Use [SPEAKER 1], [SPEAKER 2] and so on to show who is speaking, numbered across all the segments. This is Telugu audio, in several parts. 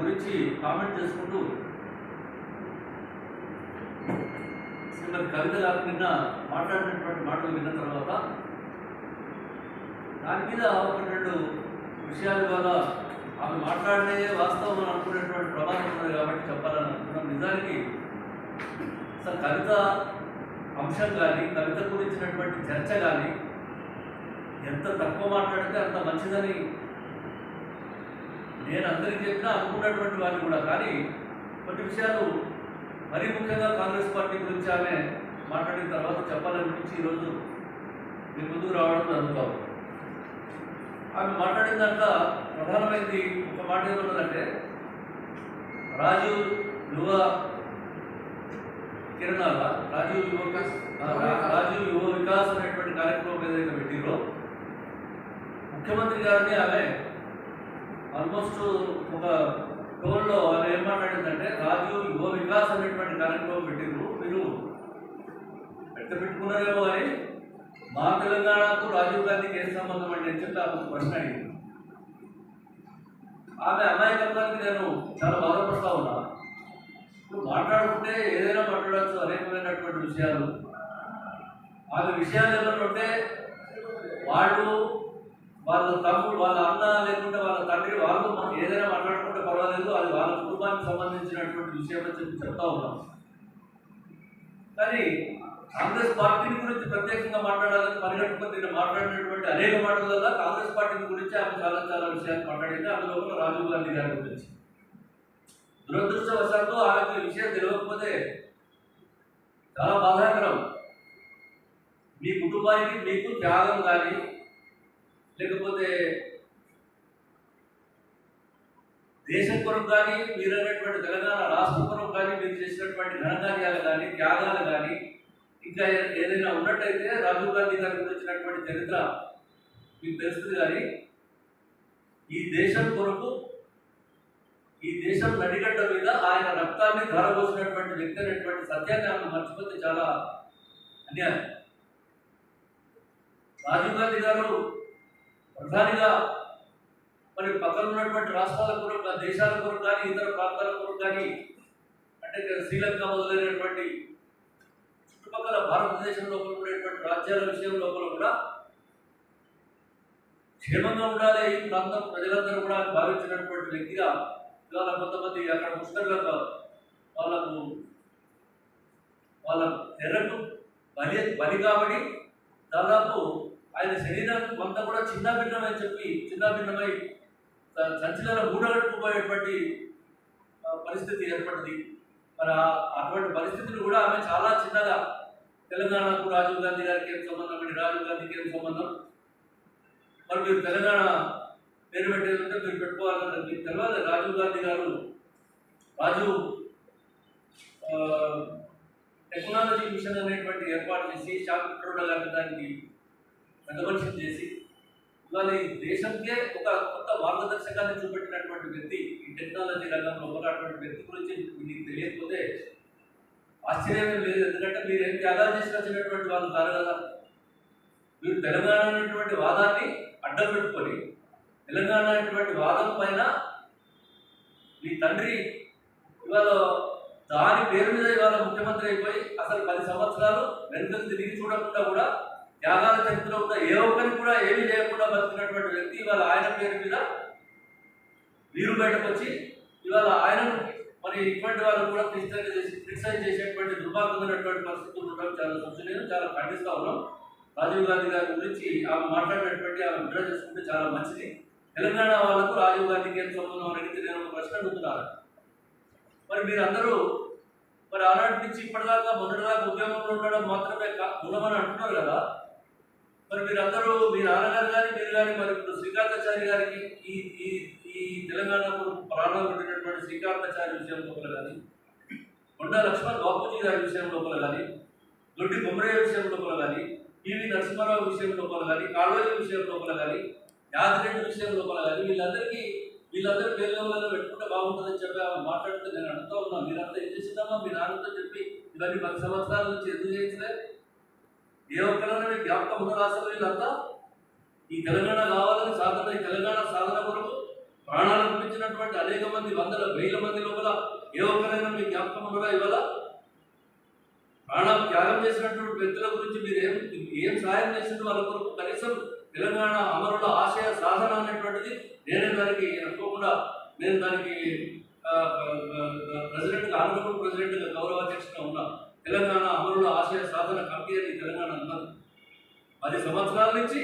[SPEAKER 1] గురించి కామెంట్ చేసుకుంటూ శ్రీమతి కవిత గారు నిన్న మాట్లాడినటువంటి మాటలు విన్న తర్వాత దాని మీద ఒక రెండు విషయాల వల్ల ఆమె మాట్లాడే వాస్తవం అని అనుకునేటువంటి ప్రమాదం ఉన్నది కాబట్టి చెప్పాలని అనుకున్నాం నిజానికి అసలు కవిత అంశం కానీ కవిత గురించినటువంటి చర్చ కానీ ఎంత తక్కువ మాట్లాడితే అంత మంచిదని నేను అందరికీ చెప్పినా అనుకున్నటువంటి వాళ్ళు కూడా కానీ కొన్ని విషయాలు మరీ ముఖ్యంగా కాంగ్రెస్ పార్టీ గురించి ఆమె మాట్లాడిన తర్వాత చెప్పాలనిపించి ఈరోజు మీ ముందుకు రావడం జరుగుతాం ఆమె మాట్లాడిన దాంట్లో ప్రధానమైనది ఒక మాట ఏమన్నదంటే రాజు యువ కిరణాల రాజీవ్ యువక రాజీవ్ యువ వికాస్ అనేటువంటి కార్యక్రమం ఏదైతే పెట్టిరో ముఖ్యమంత్రి గారిని ఆమె ఆల్మోస్ట్ ఒక టోన్లో వాళ్ళు ఏం మాట్లాడిందంటే రాజు యువ వికాస్ అనేటువంటి కార్యక్రమం పెట్టిండ్రు మీరు ఎట్ట పెట్టుకున్నారేమో అని మా తెలంగాణకు రాజీవ్ గాంధీకి ఏం సంబంధం అండి అని చెప్పి ఆమె ప్రశ్న అడిగింది. ఆమె అమాయకత్వానికి నేను చాలా బాధపడతా ఉన్నా. ఇప్పుడు మాట్లాడుకుంటే ఏదైనా మాట్లాడచ్చు అనేకమైనటువంటి విషయాలు. ఆమె విషయాలు ఏమన్నా ఉంటే వాళ్ళు వాళ్ళ తమ్ముడు వాళ్ళ అన్న లేకుంటే వాళ్ళ తండ్రి వాళ్ళు ఏదైనా మాట్లాడుకుంటే పర్వాలేదు అది వాళ్ళ కుటుంబానికి సంబంధించినటువంటి విషయం అని చెప్పి చెప్తా ఉన్నాం. కానీ కాంగ్రెస్ పార్టీని గురించి ప్రత్యేకంగా మాట్లాడాలని పరిగెట్టుకుని నేను మాట్లాడినటువంటి అనేక మాటలలో కాంగ్రెస్ పార్టీని గురించి ఆమె చాలా చాలా విషయాలు మాట్లాడింది. అందులో రాజీవ్ గాంధీ గారి గురించి. దురదృష్టవశాత్తు ఆమెకు ఈ విషయం తెలియకపోతే చాలా బాధాకరం. మీ కుటుంబానికి మీకు త్యాగం కానీ లేకపోతే దేశం కొరకు కానీ మీరు అన్నటువంటి తెలంగాణ రాష్ట్రం కొరకు కానీ మీరు చేసినటువంటి ఘనకార్యాలు కానీ త్యాగాలు కానీ ఇంకా ఏదైనా ఉన్నట్టయితే రాజీవ్ గాంధీ గారి గురించినటువంటి చరిత్ర మీకు తెలుస్తుంది కానీ ఈ దేశం కొరకు ఈ దేశం నడిగడ్డ మీద ఆయన రక్తాన్ని ధారపోసినటువంటి వ్యక్తి అనేటువంటి సత్యాన్ని ఆమె మర్చిపోతే చాలా అన్యాయం. రాజీవ్ గాంధీ గారు ప్రధానిగా మరి పక్కన ఉన్నటువంటి రాష్ట్రాల కొరకు దేశాల కొరకు కానీ ఇతర ప్రాంతాల కొరకు కానీ అంటే శ్రీలంక మొదలైనటువంటి చుట్టుపక్కల భారతదేశం లోపల ఉండేటువంటి రాజ్యాల విషయం లోపల కూడా క్షేమంగా ఉండాలి. ఈ ప్రాంతం ప్రజలందరూ కూడా భావించినటువంటి వ్యక్తిగా ఇవాళ కొంతమంది అక్కడ ముస్లింలకు వాళ్ళకు వాళ్ళ ఎర్రకు బలి బలి కాబట్టి దాదాపు ఆయన శరీరం అంతా కూడా చిన్నభిన్నమని చెప్పి చిన్నభిన్నమై సంచలన మూడగట్టుకుపోయేటువంటి పరిస్థితి ఏర్పడింది. మరి అటువంటి పరిస్థితులు కూడా ఆమె చాలా చిన్నగా తెలంగాణకు రాజీవ్ గాంధీ గారికి ఏం సంబంధం అండి రాజీవ్ గాంధీకి ఏం సంబంధం? మరి మీరు తెలంగాణ పేరు పెట్టేదంటే మీరు పెట్టుకోవాలంటే మీకు తెలియాలి రాజీవ్ గాంధీ గారు రాజీవ్ టెక్నాలజీ మిషన్ అనేటువంటి ఏర్పాటు చేసి షాక్ పెట్రోల్ గారిని దానికి పెద్ద చేసి ఇవాళ ఈ దేశంకే ఒక కొత్త మార్గదర్శకాన్ని చూపెట్టినటువంటి వ్యక్తి ఈ టెక్నాలజీ రంగంలో ఉన్నటువంటి వ్యక్తి గురించి మీకు తెలియకపోతే ఆశ్చర్యమే లేదు. ఎందుకంటే మీరు ఏం త్యాగాలు చేసి వచ్చినటువంటి వాళ్ళు కాదు కదా. మీరు తెలంగాణ అనేటువంటి వాదాన్ని అడ్డం పెట్టుకొని తెలంగాణ అనేటువంటి వాదం పైన మీ తండ్రి ఇవాళ దాని పేరు మీద ఇవాళ ముఖ్యమంత్రి అయిపోయి అసలు పది సంవత్సరాలు వెనుకకు తిరిగి చూడకుండా కూడా యాగాల చరిత్ర ఉన్న ఏ ఒక్కరికి కూడా ఏమీ చేయకుండా బతుకున్నటువంటి వ్యక్తి ఇవాళ ఆయన పేరు మీద వీరు బయటకు వచ్చి ఇవాళ ఆయనను మరి ఇటువంటి వాళ్ళు కూడా క్రిస్టియన్ చేసి క్రిటిసైజ్ చేసేటువంటి దుర్మార్గమైనటువంటి పరిస్థితులు ఉండడం చాలా సంచలనం చాలా ఖండిస్తా ఉన్నాం. రాజీవ్ గాంధీ గారి గురించి ఆమె మాట్లాడినటువంటి ఆమె విడ్రా చేసుకుంటే చాలా మంచిది. తెలంగాణ వాళ్ళకు రాజీవ్ గాంధీకి ఏం సంబంధం అని అడిగితే నేను ఒక ప్రశ్న అడుగుతున్నాను మరి మీరందరూ మరి ఆనాటి నుంచి ఇప్పటిదాకా మొన్నటిదాకా ఉద్యమంలో ఉండడం మాత్రమే గుణమని అంటున్నారు కదా. మరి మీరందరూ మీ నాన్నగారు కానీ మీరు కానీ మరి ఇప్పుడు శ్రీకాంతాచారి గారికి ఈ ఈ ఈ తెలంగాణకు ప్రాణం పెట్టినటువంటి శ్రీకాంతాచారి విషయం లోపల కానీ కొండా లక్ష్మణ్ బాపూజీ గారి విషయం లోపల కానీ దొడ్డి బొమ్మరయ్య విషయం లోపల కానీ పివి నరసింహారావు విషయం లోపల కానీ కాళోజీ విషయం లోపల కానీ యాదరెడ్డి విషయం లోపల కానీ వీళ్ళందరికీ వీళ్ళందరూ పేర్లలో పెట్టుకుంటే బాగుంటుందని చెప్పి మాట్లాడుతూ నేను అడుగుతా ఉన్నాను మీరంతా ఏం చేసిందమ్మా? మీ నాన్నతో చెప్పి ఇవన్నీ పది సంవత్సరాల నుంచి ఎందుకు చేయించలేదు? ఏ ఒక్కరైనా మీకు జ్ఞాపకం ఉన్న వీళ్ళంతా ఈ తెలంగాణ కావాలని సాధన ఈ తెలంగాణ సాధన కొరకు ప్రాణాలు అనిపించినటువంటి అనేక మంది వందల వేల మంది లోపల ఏ ఒక్కరైనా మీ జ్ఞాపకం కూడా ఇవాళ? ప్రాణం త్యాగం చేసినటువంటి వ్యక్తుల గురించి మీరు ఏం ఏం సహాయం చేసింది వాళ్ళ కొరకు? కనీసం తెలంగాణ అమరుల ఆశయ సాధన అనేటువంటిది నేనే దానికి అనుకోకుండా నేను దానికి ప్రెసిడెంట్గా ఆంధ్రప్రదేశ్ ప్రెసిడెంట్గా గౌరవ ఉన్నా. తెలంగాణ అమరుల ఆశయ సాధన కమిటీ అని తెలంగాణ అన్నారు. పది సంవత్సరాల నుంచి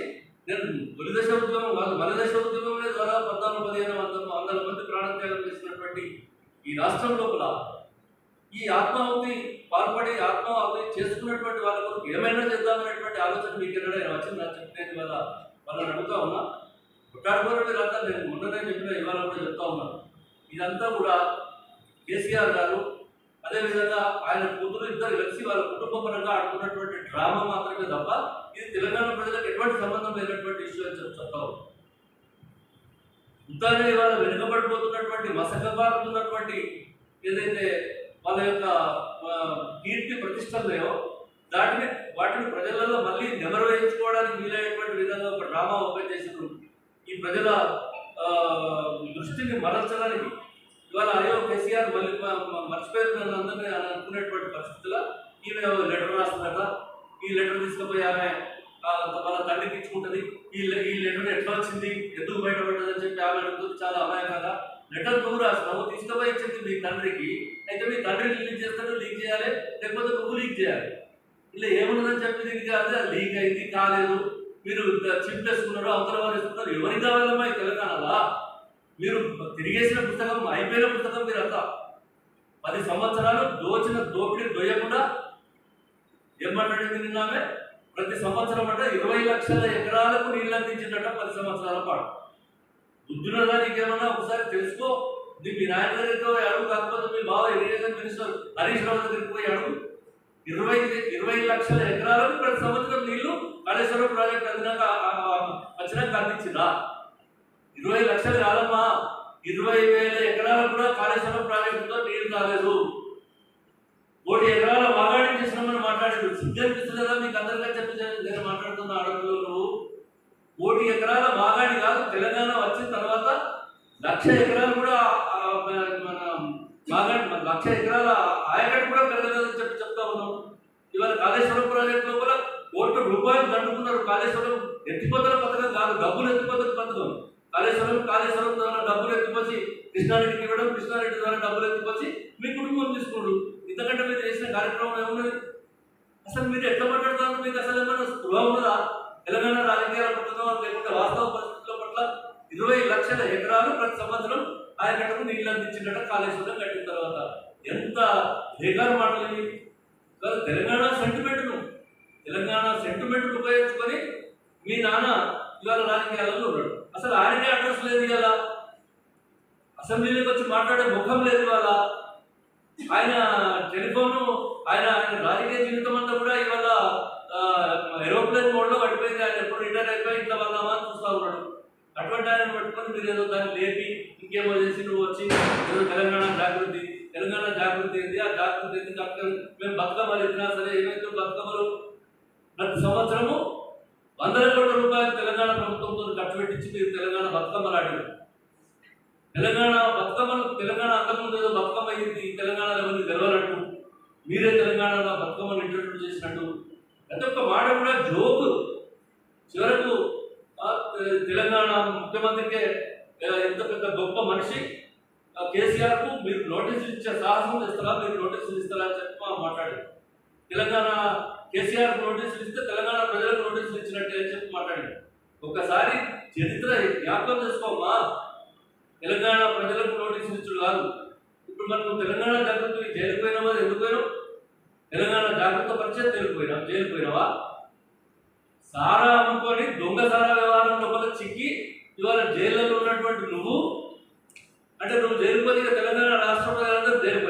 [SPEAKER 1] నేను తొలి దశ ఉద్యమం వాళ్ళు మన దశ ఉద్యమంలో దాదాపు పద్నాలుగు పదిహేను వందల వందల మంది ప్రాణత్యాగం చేసినటువంటి ఈ రాష్ట్రం లోపల ఈ ఆత్మాహుతి పాల్పడి ఆత్మాహుతి చేసుకున్నటువంటి వాళ్ళ కొరకు ఏమైనా చేద్దామనేటువంటి ఆలోచన మీకు నేను వచ్చింది నాకు చెప్పినది వాళ్ళ వాళ్ళని అడుగుతా ఉన్నా. కొట్టాడుకోవడం మీరంతా నేను మొన్ననే చెప్పిన ఇవాళ కూడా చెప్తా ఉన్నాను ఇదంతా కూడా కేసీఆర్ గారు అదేవిధంగా ఆయన కూతురు ఇద్దరు కలిసి వాళ్ళ కుటుంబ పరంగా ఆడుకున్నటువంటి డ్రామా మాత్రమే తప్ప ఇది తెలంగాణ ప్రజలకు ఎటువంటి సంబంధం లేనటువంటి ఇష్యూ అని చెప్పి చెప్తా ఇంతనే ఇవాళ వెనుకబడిపోతున్నటువంటి మసకబారుతున్నటువంటి ఏదైతే వాళ్ళ యొక్క కీర్తి ప్రతిష్టలయో దాటిని వాటిని ప్రజలలో మళ్ళీ నెమరు వేయించుకోవడానికి వీలైనటువంటి విధంగా ఒక డ్రామా ఓపెన్ చేసినప్పుడు ఈ ప్రజల దృష్టిని మరల్చడానికి ఇవాళ అయ్యో కేసీఆర్ మళ్ళీ మర్చిపోయారు నన్ను అందరినీ అని అనుకునేటువంటి పరిస్థితుల్లో ఈమె లెటర్ రాస్తుందట. ఈ లెటర్ తీసుకుపోయి ఆమె వాళ్ళ తండ్రికి ఇచ్చుకుంటుంది. ఈ ఈ లెటర్ ఎట్లా వచ్చింది? ఎందుకు బయటపడ్డదని చెప్పి ఆమె అడుగుతుంది. చాలా అమాయకంగా. లెటర్ నువ్వు రాసినావు తీసుకుపోయి ఇచ్చింది మీ తండ్రికి. అయితే మీ తండ్రి లీక్ చేస్తాడు లీక్ చేయాలి. లేకపోతే నువ్వు లీక్ చేయాలి. ఇలా ఏమున్నదని చెప్పి దీనికి కాదు అది లీక్ అయింది కాలేదు. మీరు చిప్ వేసుకున్నారు అవతల వారు వేసుకున్నారు ఎవరికి కావాలమ్మా ఈ తెలంగాణలో? మీరు తిరిగేసిన పుస్తకం అయిపోయిన పుస్తకం మీరు అంతా పది సంవత్సరాలు దోచిన దోపిడీ దొయ్యకుండా ఏమంటాడు నిన్నామే ప్రతి సంవత్సరం అంటే ఇరవై లక్షల ఎకరాలకు నీళ్ళు అందించిందట పది సంవత్సరాల పాటు. బుద్ధున్నదా నీకేమన్నా ఒకసారి తెలుసుకో. నీ మీ నాయన దగ్గరికి పోయి అడుగు కాకపోతే మీ బావ ఇరిగేషన్ మినిస్టర్ హరీష్ రావు దగ్గరికి పోయి అడుగు. ఇరవై ఇరవై లక్షల ఎకరాలకు ప్రతి సంవత్సరం నీళ్ళు కాళేశ్వరం ప్రాజెక్ట్ అందినాక వచ్చినాక అందించిందా? ఇరవై లక్షలు కాదమ్మా. ఇరవై వేల ఎకరాలకు కూడా కాళేశ్వరం ప్రాజెక్టుతో నీరు కాలేదు కోటి ఎకరాల వాగాడి చేసినామని మాట్లాడాడు. సిద్ధి మీకు అందరికీ చెప్పి నేను మాట్లాడుతున్న ఆడపిల్లలు నువ్వు. కోటి ఎకరాల వాగాడి కాదు తెలంగాణ వచ్చిన తర్వాత లక్ష ఎకరాలు కూడా మన వాగాడి మన లక్ష ఎకరాల ఆయకట్టు కూడా పెరగలేదని చెప్పి చెప్తా ఉన్నాం. ఇవాళ కాళేశ్వరం ప్రాజెక్టులో లోపల కోట్ల రూపాయలు దండుకున్నారు. కాళేశ్వరం ఎత్తిపోతల పథకం కాదు డబ్బులు ఎత్తిపోతల పథకం. కాళేశ్వరం కాళేశ్వరం ద్వారా డబ్బులు ఎత్తిపోసి కృష్ణారెడ్డికి ఇవ్వడం కృష్ణారెడ్డి ద్వారా డబ్బులు ఎత్తిపోసి మీ కుటుంబం తీసుకోండు ఇంతకంటే మీరు చేసిన కార్యక్రమం ఏమున్నది? అసలు మీరు ఎట్లా మాట్లాడుతున్నారు మీకు అసలు ఏమైనా స్పృహ ఉన్నదా? తెలంగాణ రాజకీయాల పట్ల లేకుంటే వాస్తవ పరిస్థితుల పట్ల ఇరవై లక్షల ఎకరాలు ప్రతి సంవత్సరం ఆయకట్టకు నీళ్ళు అందించినట్టు కాళేశ్వరం కట్టిన తర్వాత ఎంత బేకారు మాటలు తెలంగాణ సెంటిమెంట్ను తెలంగాణ సెంటిమెంట్ ఉపయోగించుకొని మీ నాన్న ఇవాళ రాజకీయాలలో ఉన్నాడు. అసలు ఆయనకే అడ్రస్ లేదు ఇవాళ అసెంబ్లీలోకి వచ్చి మాట్లాడే ముఖం లేదు ఇవాళ. ఆయన టెలిఫోను ఆయన ఆయన రాజకీయ జీవితం అంతా కూడా ఇవాళ ఏరోప్లేన్ మోడ్లో పడిపోయింది. ఆయన ఎప్పుడు రిటైర్ అయిపోయి ఇట్లా వద్దామా అని చూస్తూ ఉన్నాడు. అటువంటి ఆయన పట్టుకొని మీరు ఏదో దాన్ని లేపి ఇంకేమో చేసి నువ్వు వచ్చి ఏదో తెలంగాణ జాగృతి తెలంగాణ జాగృతి ఏంది? ఆ జాగృతి ఏంది? మేము బతుకమ్మలు ఎత్తినా సరే ఏమైతే బతుకమ్మలు ప్రతి సంవత్సరము వందల కోట్ల రూపాయలు తెలంగాణ ప్రభుత్వంతో ఖర్చు పెట్టించి మీరు తెలంగాణ బతుకమ్మ రాడు తెలంగాణ బతుకమ్మ తెలంగాణ అంతకుముందు ఏదో బతుకమ్మ అయ్యింది తెలంగాణలో మంది తెలవనట్టు మీరే తెలంగాణలో బతుకమ్మను ఇంట్రడ్యూస్ చేసినట్టు. ప్రతి ఒక్క మాట కూడా జోకు. చివరకు తెలంగాణ ముఖ్యమంత్రికే ఎంత పెద్ద గొప్ప మనిషి ఆ, మీరు నోటీసులు ఇచ్చే సాహసం ఇస్తారా మీరు నోటీసులు ఇస్తారా అని చెప్పి మాట్లాడారు. తెలంగాణ కేసీఆర్ నోటీసులు ఇస్తే తెలంగాణ ప్రజలకు నోటీసులు ఇచ్చినట్టే అని చెప్పి మాట్లాడారు ఒక్కసారి చరిత్ర జ్ఞాపకం చేసుకోమ్మా. తెలంగాణ ప్రజలకు నోటీసులు ఇచ్చుడు కాదు. ఇప్పుడు మనం తెలంగాణ జాగ్రత్తకి జైలు పోయినావా ఎందుకు పోయినావు తెలంగాణ జాగ్రత్త పరిచయం జైలు పోయినా. జైలు పోయినావా? సారా అమ్ముకొని దొంగ సారా వ్యవహారం లోపల చిక్కి ఇవాళ జైల్లో ఉన్నటువంటి నువ్వు అంటే నువ్వు జైలు పోయి తెలంగాణ రాష్ట్ర ప్రజలందరూ జైలు